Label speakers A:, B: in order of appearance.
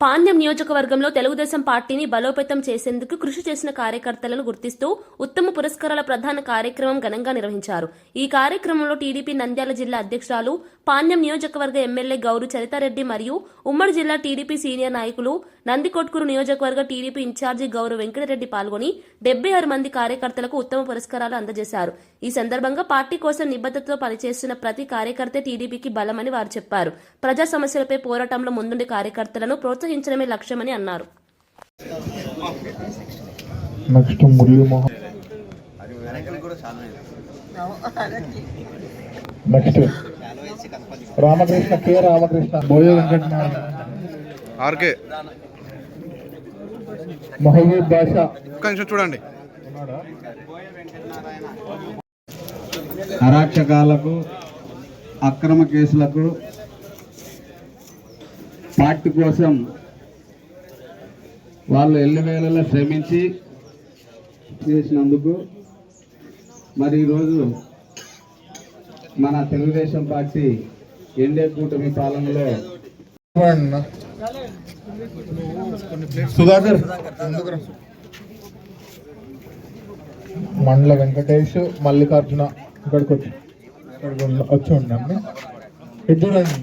A: పాండ్యం నియోజకవర్గంలో తెలుగుదేశం పార్టీని బలోపేతం చేసేందుకు కృషి చేసిన కార్యకర్తలను గుర్తిస్తూ ఉత్తమ పురస్కారాల ప్రధాన కార్యక్రమం ఘనంగా నిర్వహించారు. ఈ కార్యక్రమంలో టీడీపీ నంద్యాల జిల్లా అధ్యక్షురాలు పాండ్యం నియోజకవర్గ ఎమ్మెల్యే గౌరు చరితారెడ్డి మరియు ఉమ్మడి జిల్లా టీడీపీ సీనియర్ నాయకులు నందికొట్కూరు నియోజకవర్గ టీడీపీ ఇన్ఛార్జి గౌరు వెంకటరెడ్డి పాల్గొని డెబ్బై ఆరు మంది కార్యకర్తలకు ఉత్తమ పురస్కారాలు అందజేశారు. ఈ సందర్భంగా పార్టీ కోసం నిబద్ధతతో పనిచేస్తున్న ప్రతి కార్యకర్త టీడీపీకి బలమని వారు చెప్పారు. ప్రజా సమస్యలపై పోరాటంలో ముందుండి కార్యకర్తలను ప్రోత్సహించడమే లక్ష్యమని అన్నారు.
B: Next. Ramakrishna K. Ramakrishna. Boya
C: RK.
B: Mahaboob Basha.
C: చూడండి?
D: అరాచకాలకు అక్రమ కేసులకు పార్టీ కోసం వాళ్ళు ఎల్లివేళలో శ్రమించి చేసినందుకు మరి ఈరోజు మన తెలుగుదేశం పార్టీ ఎన్డీఏ కూటమి పాలనలో.
B: సుధాకర్. మండల వెంకటేష్ మల్లికార్జున ఇక్కడికి వచ్చి ఇక్కడికి వచ్చి ఉండండి ఇది చూడండి